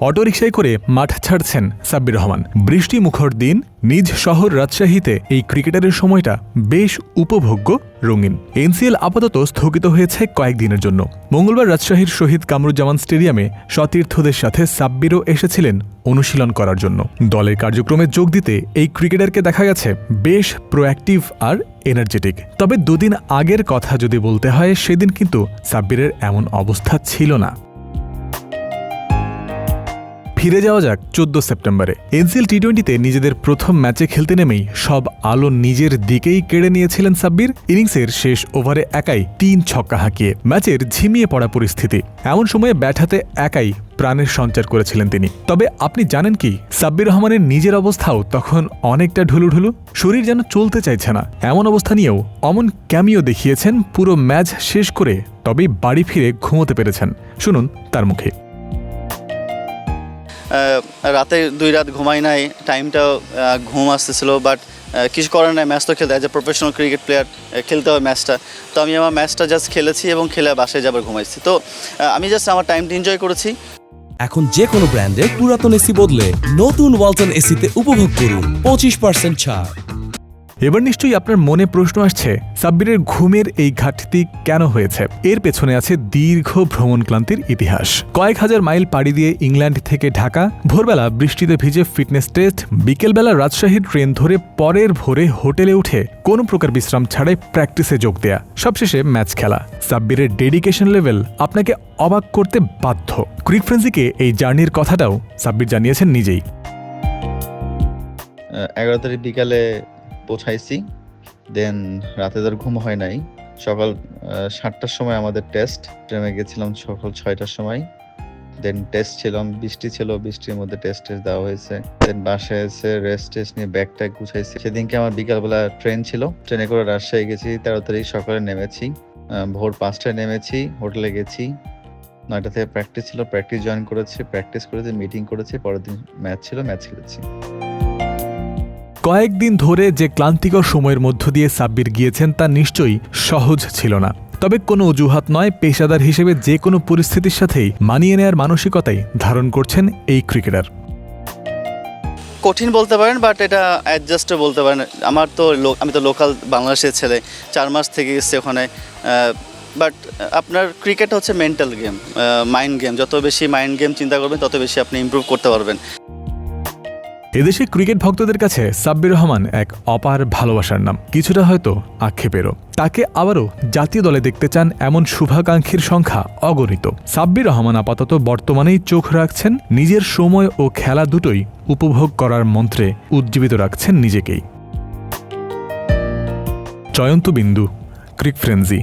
অটোরিকশায় করে মাঠ ছাড়ছেন সাব্বির রহমান। বৃষ্টি মুখর দিন, নিজ শহর রাজশাহীতে এই ক্রিকেটারের সময়টা বেশ উপভোগ্য রঙিন। এনসিএল আপাতত স্থগিত হয়েছে কয়েকদিনের জন্য। মঙ্গলবার রাজশাহীর শহীদ কামরুজ্জামান স্টেডিয়ামে সতীর্থদের সাথে সাব্বিরও এসেছিলেন অনুশীলন করার জন্য। দলের কার্যক্রমে যোগ দিতে এই ক্রিকেটারকে দেখা গেছে বেশ প্রোঅ্যাক্টিভ আর এনার্জেটিক। তবে দুদিন আগের কথা যদি বলতে হয়, সেদিন কিন্তু সাব্বিরের এমন অবস্থা ছিল না। ফিরে যাওয়া যাক চোদ্দ সেপ্টেম্বরে। এনসিএল টি টোয়েন্টিতে নিজেদের প্রথম ম্যাচে খেলতে নেমেই সব আলো নিজের দিকেই কেড়ে নিয়েছিলেন সাব্বির। ইনিংসের শেষ ওভারে একাই তিন ছক্কা হাঁকিয়ে ম্যাচের ঝিমিয়ে পড়া পরিস্থিতি। এমন সময়ে ব্যাট হাতে একাই প্রাণের সঞ্চার করেছিলেন তিনি। তবে আপনি জানেন কি, সাব্বির রহমানের নিজের অবস্থাও তখন অনেকটা ঢুলুঢুলু, শরীর যেন চলতে চাইছে না। এমন অবস্থা নিয়েও অমন ক্যামিও দেখিয়েছেন, পুরো ম্যাচ শেষ করে তবেই বাড়ি ফিরে ঘুমোতে পেরেছেন। শুনুন তার মুখে। রাতে দুই রাত ঘুমাই নাই, টাইমটাও ঘুম আসতেছিল বাট কিছু করার নাই, ম্যাচ তো খেলতে as a professional cricket player খেলতে হবে ম্যাচটা। তো আমি আমার ম্যাচটা জাস্ট খেলেছি এবং খেলে বাসায় যাবার ঘুমাইছি। তো আমি জাস্ট আমার টাইমটা এনজয় করেছি। এখন যে কোনো ব্র্যান্ডের পুরাতন এসি বদলে নতুন ওয়ালটন এসিতে উপভোগ করুন, পঁচিশ পার্সেন্ট ছাড়। এবার নিশ্চয়ই আপনার মনে প্রশ্ন আসছে, সাব্বিরের ঘুমের এই ঘাটতি কেন হয়েছে? এর পেছনে আছে দীর্ঘ ভ্রমণ ক্লান্তির ইতিহাস। কয়েক হাজার মাইল পাড়ি দিয়ে ইংল্যান্ড থেকে ঢাকা, ভোরবেলা বৃষ্টিতে ভিজে ফিটনেস টেস্ট, বিকেলবেলা রাজশাহীর ট্রেন ধরে পরের ভোরে হোটেলে উঠে কোনো প্রকার বিশ্রাম ছাড়াই প্র্যাকটিসে যোগ দেয়া। সবশেষে ম্যাচ খেলা। সাব্বিরের ডেডিকেশন লেভেল আপনাকে অবাক করতে বাধ্য। ক্রিক ফ্রেন্সিকে এই জার্নির কথাটাও সাব্বির জানিয়েছেন নিজেই। এগারো তারিখ বিকালে পৌঁছাইছি। দেন রাতে তার ঘুম হয় নাই। সকাল সাতটার সময় আমাদের টেস্ট ট্রেনে গেছিলাম সকাল ছয়টার সময়। দেন টেস্ট ছিলাম বৃষ্টি ছিল, বৃষ্টির মধ্যে টেস্ট টেস্ট দেওয়া হয়েছে। দেন বাসায় এসে রেস্ট টেস্ট নিয়ে ব্যাগ ট্যাগ গুছাইছি। সেদিনকে আমার বিকালবেলা ট্রেন ছিল। ট্রেনে করে রাজশাহী গেছি তেরো তারিখ সকালে নেমেছি। ভোর পাঁচটায় নেমেছি, হোটেলে গেছি। নয়টা থেকে প্র্যাকটিস ছিল প্র্যাকটিস জয়েন করেছি প্র্যাকটিস করেছি মিটিং করেছি, পরের দিন ম্যাচ ছিল ম্যাচ খেলেছি। কয়েকদিন ধরে যে ক্লান্তিকর সময়ের মধ্য দিয়ে সাব্বির গিয়েছেন তা নিশ্চয়ই সহজ ছিল না। তবে কোনো অজুহাত নয়, পেশাদার হিসেবে যে কোনো পরিস্থিতির সাথেই মানিয়ে নেয়ার মানসিকতাই ধারণ করছেন এই ক্রিকেটার। কঠিন বলতে পারেন বাট এটা অ্যাডজাস্টও বলতে পারেন। আমার তো আমি তো লোকাল বাংলাদেশের ছেলে, চার মাস থেকে এসেছি ওখানে বাট আপনার ক্রিকেট হচ্ছে মেন্টাল গেম মাইন্ড গেম যত বেশি মাইন্ড গেম চিন্তা করবেন, তত বেশি আপনি ইমপ্রুভ করতে পারবেন। এদেশে ক্রিকেট ভক্তদের কাছে সাব্বির রহমান এক অপার ভালোবাসার নাম। কিছুটা হয়তো আক্ষেপেরও। তাকে আবারও জাতীয় দলে দেখতে চান এমন শুভাকাঙ্ক্ষীর সংখ্যা অগণিত। সাব্বির রহমান আপাতত বর্তমানেই চোখ রাখছেন নিজের সময় ও খেলা দুটোই উপভোগ করার মন্ত্রে উজ্জীবিত রাখছেন নিজেকেই। জয়ন্ত বিন্দু ক্রিক ফ্রেন্সি।